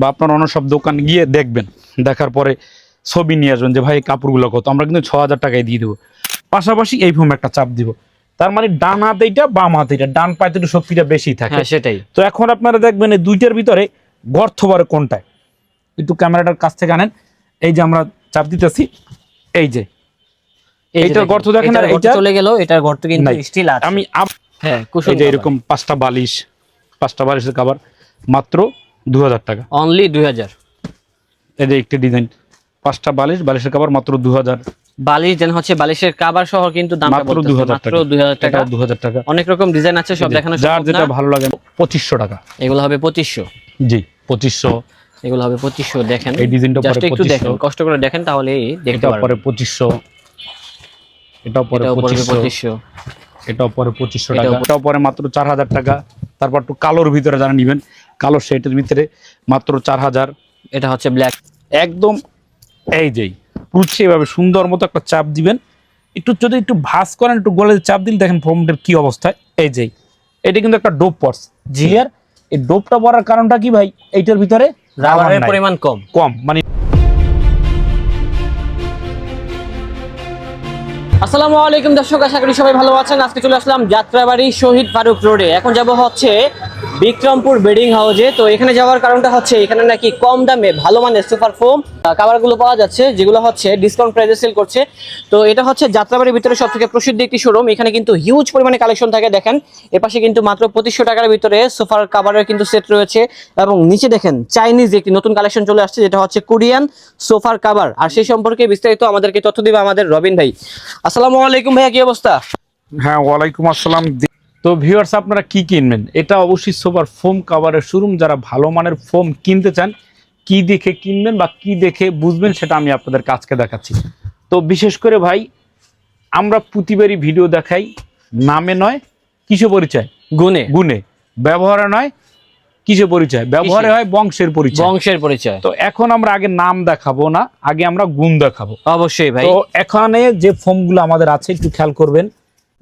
বা আপনার অন্য সব দোকান গিয়ে দেখবেন দেখার পরে ছবি নিয়ে আসবেন যে ভাই কাপড়গুলো কত? আমরা কিন্তু ছ হাজার টাকায় দিয়ে দেবো। পাশাপাশি এই ফোম একটা চাপ দিব। তার মানে ডান হাতে এইটা বাম হাতে এইটা ডান পায়ে একটু শক্তিটা বেশি থাকে। হ্যাঁ সেটাই। তো এখন আপনারা দেখবেন এই দুইটার ভিতরে গর্ত বারে কোনটায়? একটু ক্যামেরাটার কাছ থেকে আনেন। এই যে আমরা চাপ দিতেছি। এই যে। এই যে এইটার গর্ত দেখেন আর এটার চলে গেল এটার গর্ত কিন্তু স্টিল আছে। আমি হ্যাঁ এই যে এরকম পাঁচটা বালিশ পাঁচটা বালিশের কাবার মাত্র দু হাজার টাকা। অনলি দুই হাজার এই যে একটি ডিজাইন পাঁচটা বালিশ বালিশের কাবার মাত্র দু হাজার বালিশ দেন হচ্ছে বালিশের কাবার সহ কিন্তু দাম মাত্র দু হাজার মাত্র টাকা। দুই হাজার টাকা। এটাও দু হাজার টাকা। অনেক রকম ডিজাইন আছে সব দেখানো যার যেটা ভালো লাগে পঁচিশশো টাকা। এগুলো হবে পঁচিশশো। জি পঁচিশশো। এগুলো হবে পঁচিশশো দেখেন। এই ডিজাইনটা পরে একটু দেখেন কষ্ট করে দেখেন তাহলে দেখতে পরে পারবেন এটাও পরে এটাও পড়বে পঁচিশশো। পঁচিশশো। এটাও পরে পঁচিশশো এটাও টাকা। পরে- এটাও পরে মাত্র চার হাজার টাকা। তারপর একটু কালোর ভিতরে যারা নেবেন কালো শেটের ভিতরে মাত্র চার হাজার। এটা হচ্ছে ব্ল্যাক একদম এই যেই পুরুচ্ছে এভাবে সুন্দর মতো একটা চাপ দিবেন। একটু যদি একটু ভাস করেন একটু গলে চাপ দিলে দেখেন ফোমটার কি অবস্থায় এই যেই এটা কিন্তু একটা ডোপ পর্স জিয়ার এই ডোপটা পড়ার কারণটা কি ভাই? এইটার ভিতরে রাবার রাবারের পরিমাণ কম। কম মানে আসসালামু আলাইকুম দর্শক, আশা করি সবাই ভালো আছেন। আজকে চলে আসলাম যাত্রাবাড়ি শহীদ ফারুক রোডে। এখন যাব হচ্ছে বিক্রমপুর বেডিং হাউসে। তো এখানে যাওয়ার কারণটা হচ্ছে, এখানে নাকি কম দামে ভালো মানের সুপার ফোম কাভারগুলো পাওয়া যাচ্ছে, যেগুলো হচ্ছে ডিসকাউন্ট প্রাইসে সেল করছে। তো এটা হচ্ছে যাত্রাবাড়ির ভিতরে সব থেকে প্রসিদ্ধ একটি শোরুম এখানে কিন্তু হিউজ পরিমাণে কালেকশন থাকে, দেখেন। এপাশে কিন্তু মাত্র পঁচিশশো টাকার ভিতরে সোফার কাভারের কিন্তু সেট রয়েছে। এবং নিচে দেখেন চাইনিজ একটি নতুন কালেকশন চলে আসছে, যেটা হচ্ছে কোরিয়ান সোফার কাভার আর সেই সম্পর্কে বিস্তারিত আমাদেরকে তথ্য দিবে আমাদের রবিন ভাই। আসসালামু আলাইকুম ভাইয়া, কি অবস্থা? হ্যাঁ ওয়ালাইকুম আসসালাম। তো ভিউয়ার্স আপনারা কি কিনবেন? এটা অবশ্যই সোফার ফোম কাভারের শোরুম যারা ভালো মানের ফোম কিনতে চান কি দেখে কিনবেন বা কি দেখে বুঝবেন সেটা আমি আপনাদের কাছকে দেখাচ্ছি। তো বিশেষ করে ভাই আমরা প্রতিবারই ভিডিও দেখাই নামে নয় কিসে পরিচয়? গুনে গুণে। ব্যবহারে নয় কিসে পরিচয়? ব্যবহারে হয় বংশের পরিচয়। বংশের পরিচয়। তো এখন আমরা আগে নাম দেখাবো না আগে আমরা গুণ দেখাবো। অবশ্যই ভাই। তো এখানে যে ফোমগুলো আমাদের আছে একটু খেয়াল করবেন।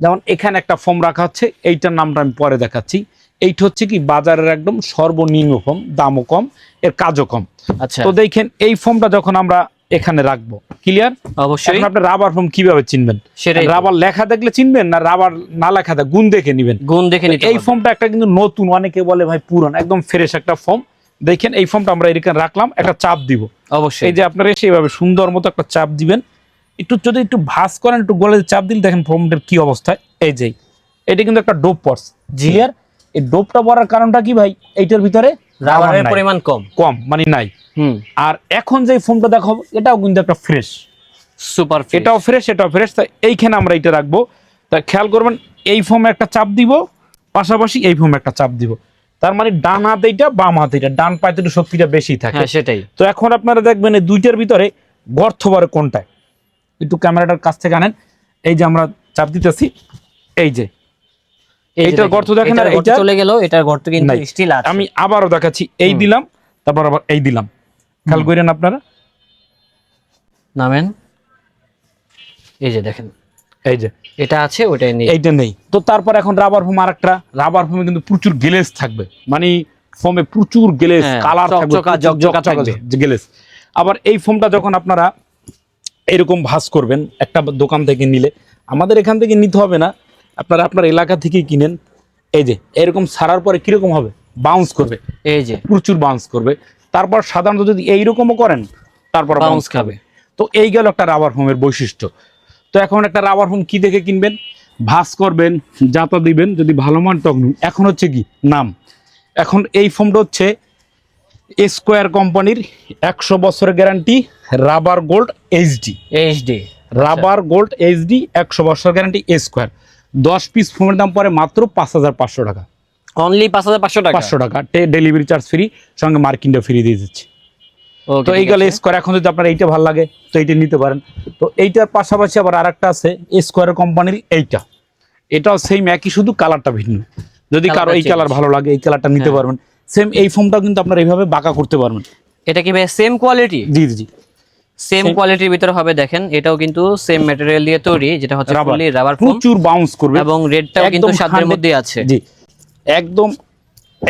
যেমন এখানে একটা ফর্ম রাখা হচ্ছে এইটার নামটা আমি পরে দেখাচ্ছি। এইটা হচ্ছে কি বাজারের একদম সর্বনিম্ন ফোম দামও কম এর কাজও কম। আচ্ছা। তো দেখেন এই ফোমটা যখন আমরা এখানে রাখব ক্লিয়ার অবশ্যই। আপনি রাবার ফোম কীভাবে চিনবেন। রাবার লেখা দেখলে চিনবেন না রাবার না লেখা দেখ গুণ দেখে নিবেন? গুণ দেখে নিতে এই। ফোমটা একটা কিন্তু নতুন অনেকে বলে ভাই পুরন একদম ফ্রেশ একটা ফর্ম দেখেন এই ফোমটা আমরা এখানে রাখলাম একটা চাপ দিব। অবশ্যই। এই যে আপনারা এসে এইভাবে সুন্দর মতো একটা চাপ দিবেন একটু যদি একটু ভাস করেন একটু গলে চাপ দিলে দেখেন ফোমটার কি অবস্থা। এই যে এটা কিন্তু একটা ডোপ পর্স। জিয়ার এই ডোপটা পড়ার কারণটা কি ভাই? এইটার ভিতরে রাবারের পরিমাণ কম। কম মানে নাই। হুম। আর এখন যে ফোমটা দেখাবো এটাও কিন্তু একটা ফ্রেশ। সুপার এটাও ফ্রেশ এটাও ফ্রেশ। তাই এইখানে আমরা এটা রাখব। তা খেয়াল করবেন এই ফোমে একটা চাপ দিব পাশাপাশি এই ফোমে একটা চাপ দিব। তার মানে ডান হাতে এটা বাম হাতে এটা ডান পায়ে একটু শক্তিটা বেশি থাকে। হ্যাঁ সেটাই। তো এখন আপনারা দেখবেন এই দুইটার ভিতরে গর্ত বারে কোনটায়? একটু ক্যামেরাটার কাছ থেকে আনেন। এই যে আমরা চাপ দিতেছি। এই যে। এইটার গর্ত দেখেন আর এইটার- চলে গেল এটার গর্ত কিন্তু স্টিল আছে। আমি আবারও দেখাচ্ছি এই দিলাম তারপর আবার এই দিলাম। খেয়াল করেন আপনারা। নামেন। এই যে দেখেন। এই যে। এটা আছে ওটাই নেই। এইটা নেই। তো তারপর এখন রাবার ফোম আর একটা রাবার ফোমে কিন্তু প্রচুর গ্লেজ থাকবে। মানে ফোমে প্রচুর গ্লেজ হ্যাঁ, কালার থাকবে জকজকা থাকবে। গ্লেজ আবার এই ফোমটা যখন আপনারা এরকম ভাস করবেন একটা দোকান থেকে নিলে। আমাদের এখান থেকে নিতে হবে না আপনারা আপনার এলাকা থেকেই কিনেন। এই যে এরকম সারার পরে কীরকম হবে? বাউন্স করবে। এই যে। প্রচুর বাউন্স করবে। তারপর সাধারণত যদি এইরকমও করেন তারপর বাউন্স খাবে। তো এই গেল একটা রাবার ফোমের বৈশিষ্ট্য। তো এখন একটা রাবার ফোম কি দেখে কিনবেন? ভাস করবেন যাতা দিবেন যদি ভালো মান টক নিন। এখন হচ্ছে কি? নাম। এখন এই ফোমটা হচ্ছে স্কোয়ার কোম্পানির একশো বছরের guarantee rubber gold HD. HD. Rubber gold HD একশো বছর গ্যারান্টি স্কোয়ার। দশ পিস ফোমের দাম পরে মাত্র পাঁচ হাজার পাঁচশো টাকা। অনলি পাঁচ হাজার পাঁচশো টাকা? পাঁচশো টাকা। ডেলিভারি চার্জ ফ্রি সঙ্গে মার্কিনটা ফ্রি দিয়ে দিচ্ছি। তো এই গেলে স্কোয়ার। এখন যদি আপনার এইটা ভালো লাগে তো এইটা নিতে পারেন। তো এইটার পাশাপাশি আবার আরেকটা আছে স্কোয়ার কোম্পানির এইটা। এটাও সেম একই শুধু কালারটা ভিন্ন। যদি কারও এই কালার ভালো লাগে এই কালারটা নিতে হ্যাঁ। পারবেন। সেম এই ফোমটাও কিন্তু আপনার এইভাবে বাঁকা করতে পারবেন। এটা কি ভাই সেম কোয়ালিটি জি জি সেম কোয়ালিটির ভিতরে হবে দেখেন এটাও কিন্তু সেম ম্যাটেরিয়াল দিয়ে তৈরি যেটা হচ্ছে রাবার ফুললি রাবার ফোম প্রচুর বাউন্স করবে। এবং রেডটাও কিন্তু 100 মধ্যে আছে। জি। একদম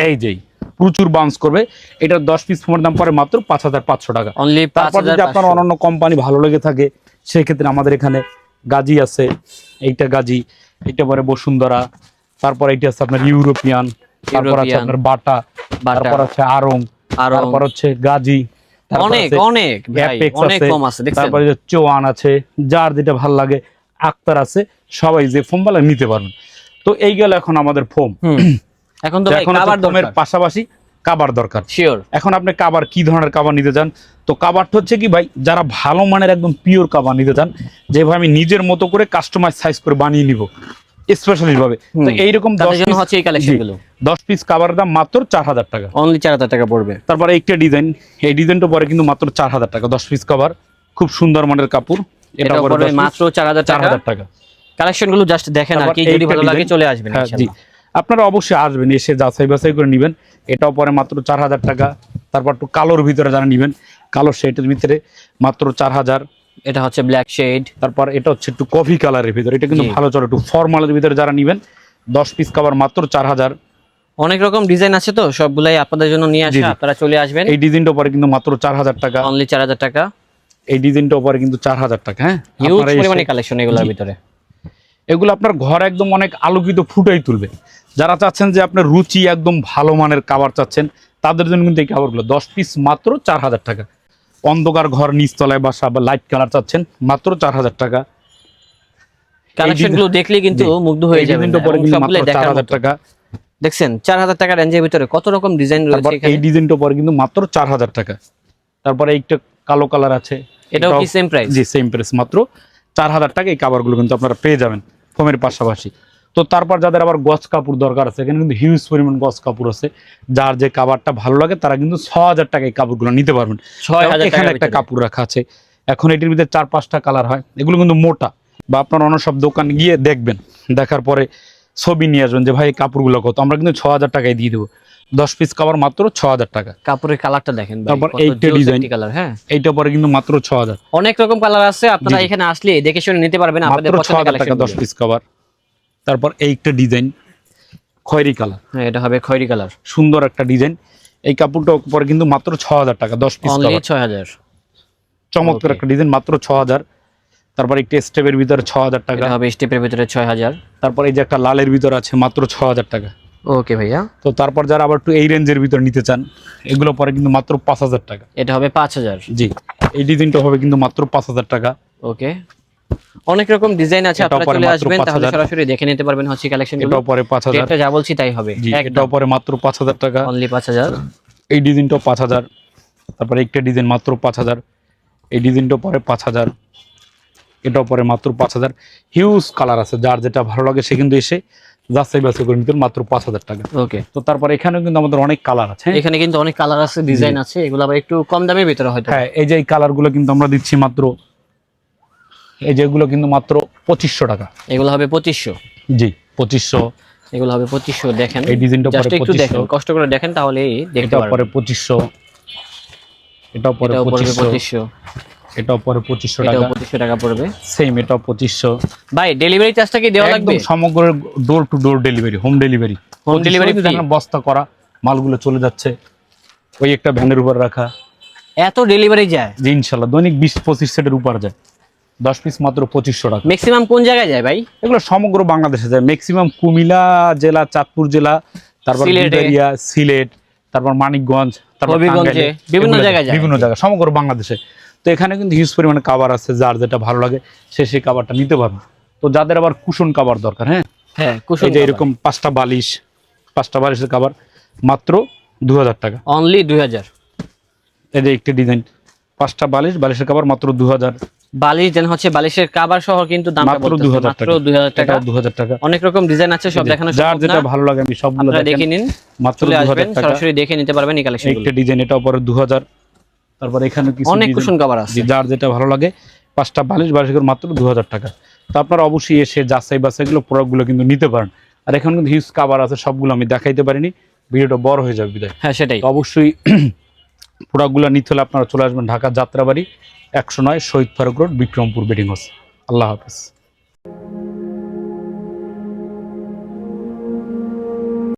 এই যেই প্রচুর বাউন্স করবে। এটার দশ পিস ফোমের দাম পরে মাত্র পাঁচ হাজার পাঁচশো টাকা। অনলি তারপর যদি আপনার অন্যান্য কোম্পানি ভালো লেগে থাকে সেক্ষেত্রে আমাদের এখানে গাজি আছে এইটা গাজি এটা পরে বসুন্ধরা তারপর এইটা আছে আপনার ইউরোপিয়ান। তারপর আছে আপনার বাটা তারপর আছে আরং। তারপর হচ্ছে গাজি অনেক অনেক অনেক কম আছে তারপরে চোয়ান আছে যার যেটা ভালো লাগে আক্তার আছে সবাই যে ফোম বালা নিতে পারবেন। তো এই গেল এখন আমাদের ফোম। এখন তো এখন ফোমের পাশাপাশি কাবার দরকার। শিওর এখন আপনি কাবার কি ধরনের কাবার নিতে চান? তো কাবারটা হচ্ছে কি ভাই যারা ভালো মানের একদম পিওর কাবার নিতে চান যেভাবে আমি নিজের মতো করে কাস্টমাইজ সাইজ করে বানিয়ে নিব। স্পেশালি ভাবে তো এইরকম হচ্ছে এই কালেকশন দশ পিস কাবারের দাম মাত্র চার হাজার টাকা। অনলি চার হাজার টাকা পড়বে। তারপরে একটা ডিজাইন এই ডিজাইনটা পরে কিন্তু মাত্র চার হাজার টাকা দশ পিস কভার খুব সুন্দর মানের কাপড়। এটা পরে পড়বে 10 piece, মাত্র চার হাজার চার হাজার টাকা। কালেকশন জাস্ট দেখেন আর কি যদি ভালো লাগে চলে আসবেন হ্যাঁ, জি। আপনারা অবশ্যই আসবেন এসে যাচাই বাছাই করে নেবেন। এটাও পরে মাত্র চার হাজার টাকা। তারপর একটু কালোর ভিতরে যারা নেবেন কালো শেডের ভিতরে মাত্র চার হাজার। এটা হচ্ছে ব্ল্যাক শেড তারপর এটা হচ্ছে একটু কফি কালারের ভিতরে। এটা কিন্তু ভালো চলে একটু ফর্মালের ভিতরে যারা নেবেন দশ পিস কাভার মাত্র চার হাজার। অনেক রকম ডিজাইন আছে তো সবগুলাই আপনাদের জন্য নিয়ে জি, আসে জি। আপনারা চলে আসবেন। এই ডিজাইনটা পরে কিন্তু মাত্র চার হাজার টাকা। অনলি চার হাজার টাকা। এই ডিজাইনটা পরে কিন্তু চার হাজার টাকা হ্যাঁ? হিউজ পরিমাণে কালেকশন এগুলোর ভিতরে। এগুলো আপনার ঘর একদম অনেক আলোকিত ফুটাই তুলবে। যারা চাচ্ছেন যে আপনার রুচি একদম ভালো মানের কাবার চাচ্ছেন তাদের জন্য কিন্তু এই কাবারগুলো দশ পিস মাত্র চার হাজার টাকা। অন্ধকার ঘর নিচতলায় বাসা বা লাইট কালার চাচ্ছেন মাত্র চার হাজার টাকা। কালেকশন দেখলে কিন্তু মুগ্ধ হয়ে যাবেন চার হাজার টাকা। দেখছেন চার হাজার টাকা রেঞ্জের ভিতরে কত রকম ডিজাইন রয়েছে এই ডিজাইনটা পরে কিন্তু মাত্র চার হাজার টাকা। তারপরে এইটা কালো কালার আছে। এটাও কি সেম প্রাইস জি সেম প্রাইস মাত্র চার হাজার টাকা এই কাবারগুলো কিন্তু আপনারা পেয়ে যাবেন। ফোমের পাশাপাশি। তো তারপর যাদের আবার গছ কাপড় দরকার আছে এখানে কিন্তু হিউজ পরিমাণ গজ কাপড় আছে যার যে কাবারটা ভালো লাগে তারা কিন্তু ছ হাজার টাকায় কাপড়গুলো নিতে পারবেন। এখানে একটা কাপড় রাখা আছে। এখন এটির ভিতরে চার পাঁচটা কালার হয়। এগুলো কিন্তু মোটা। বা আপনার অন্য সব দোকান গিয়ে দেখবেন। দেখার পরে ছবি নিয়ে আসবেন যে ভাই কাপড়গুলো কত? আমরা কিন্তু ছ হাজার টাকায় দিয়ে দেবো। দশ পিস কাবার মাত্র ছ হাজার টাকা। কাপড়ের কালারটা দেখেন তারপর এইটা। একটি কালার হ্যাঁ। এইটা পরে কিন্তু মাত্র ছ হাজার। অনেক রকম কালার আছে। আপনারা এখানে আসলে দেখে শুনে নিতে পারবেন। আপনাদের ছ পছন্দের হাজার টাকা কালেকশন দশ পিস কভার তারপর এই একটা ডিজাইন খয়েরি কালার। হ্যাঁ এটা হবে খয়েরি কালার। সুন্দর একটা ডিজাইন। এই কাপড়টা পরে কিন্তু মাত্র ছ হাজার টাকা দশ পিস ছয় হাজার চমৎকার একটা ডিজাইন মাত্র ছ হাজার তারপর একটা স্টেপের ভিতরে ছ হাজার টাকা হবে স্টেপের ভিতরে ছয় হাজার তারপর এই যে একটা লালের ভিতর আছে মাত্র ছ হাজার টাকা। ওকে ভাইয়া। তো তারপর যারা আবার একটু এই রেঞ্জের ভিতর নিতে চান এগুলো পরে কিন্তু মাত্র পাঁচ হাজার টাকা। এটা হবে পাঁচ হাজার। জি এই ডিজাইনটা হবে কিন্তু মাত্র পাঁচ হাজার টাকা। ওকে অনেক রকম ডিজাইন আছে আপনারা চলে আসবেন তাহলে সরাসরি দেখে নিতে পারবেন হচ্ছে কালেকশন এটাও পরে পাঁচ হাজার। যা বলছি তাই হবে একদম। পরে মাত্র পাঁচ হাজার টাকা। অনলি পাঁচ হাজার। এই ডিজাইনটাও পাঁচ হাজার। তারপরে একটা ডিজাইন মাত্র পাঁচ হাজার। এই ডিজাইনটা পরে পাঁচ হাজার। এটাও পরে মাত্র পাঁচ হাজার। হিউজ কালার আছে যার যেটা ভালো লাগে সে কিন্তু এসে যাচাই বাছাই করে নিতে মাত্র পাঁচ হাজার টাকা। ওকে তো তারপরে এখানেও কিন্তু আমাদের অনেক কালার আছে। হ্যাঁ? এখানে কিন্তু অনেক কালার আছে ডিজাইন আছে এগুলো আবার একটু কম দামের ভিতরে হয়তো। হ্যাঁ এই যে এই কালারগুলো কিন্তু আমরা দিচ্ছি মাত্র এই যেগুলো কিন্তু মাত্র পঁচিশশো টাকা। এগুলো হবে পঁচিশশো। জি পঁচিশশো। এগুলো হবে পঁচিশশো দেখেন। এই ডিজাইনটা পরে একটু দেখেন কষ্ট করে দেখেন তাহলে দেখতে পরে পঁচিশশো। এটাও পরে পঁচিশশো। এটাও পরে পঁচিশশো টাকা। পঁচিশশো টাকা পড়বে। সেম এটাও পঁচিশশো। ভাই ডেলিভারি চার্জটা কি দেওয়া লাগবে? সমগ্র door to door delivery home delivery free? দেখেন বস্তা করা মালগুলো চলে যাচ্ছে। ওই একটা ভ্যানের উপর রাখা। এত ডেলিভারি যায়? যে ইনশাল্লাহ দৈনিক বিশ পঁচিশ সেটের উপর যায়। দশ পিস মাত্র পঁচিশশো টাকা। ম্যাক্সিমাম কোন জায়গায় যায় ভাই? এগুলো সমগ্র বাংলাদেশে যায়। ম্যাক্সিমাম কুমিল্লা জেলা চাঁদপুর জেলা তারপর সিলেট তারপর মানিকগঞ্জ তারপর বিভিন্ন জায়গায় বিভিন্ন জায়গায় সমগ্র বাংলাদেশে। তো এখানে কিন্তু হিউজ পরিমাণে কাবার আছে যার যেটা ভালো লাগে সে সেই কাবারটা নিতে পারবে। তো যাদের আবার কুশন কাবার দরকার হ্যাঁ? হ্যাঁ কুশল যে এরকম পাঁচটা বালিশ পাঁচটা বালিশের কাবার মাত্র দু হাজার টাকা। অনলি দুই হাজার এই যে একটি ডিজাইন পাঁচটা বালিশ বালিশের কাবার মাত্র দু হাজার বালিশ যেন হচ্ছে বালিশের কাবার সহ কিন্তু দামটা মাত্র বলতেছে, 2000 মাত্র টাকা। দুই হাজার টাকা। এটাও দু হাজার টাকা। অনেক রকম ডিজাইন আছে সব দেখানো যার যেটা ভালো লাগে আমি সবগুলো দেখে নিন মাত্র দু হাজার টাকা। সরাসরি দেখে নিতে পারবেন এই কালেকশন একটা ডিজাইন এটা পরে দু হাজার তারপর এখানে কিছু অনেক কুশন কাবার আছে। যার যেটা ভালো লাগে পাঁচটা বালিশ বালিশ করে মাত্র দু হাজার টাকা। তো আপনারা অবশ্যই এসে যাচাই বাছাইগুলো প্রোডাক্টগুলো কিন্তু নিতে পারেন। আর এখন কিন্তু হিউজ কাবার আছে সবগুলো আমি দেখাইতে পারিনি। ভিডিওটা বড় হয়ে যাবে বিদায়। হ্যাঁ সেটাই। অবশ্যই প্রোডাক্টগুলো নিতে হলে আপনারা চলে আসবেন ঢাকা যাত্রাবাড়ি, একশো নয় Shahid Faruk road, Bikrampur bedding house. আল্লাহ হাফিজ।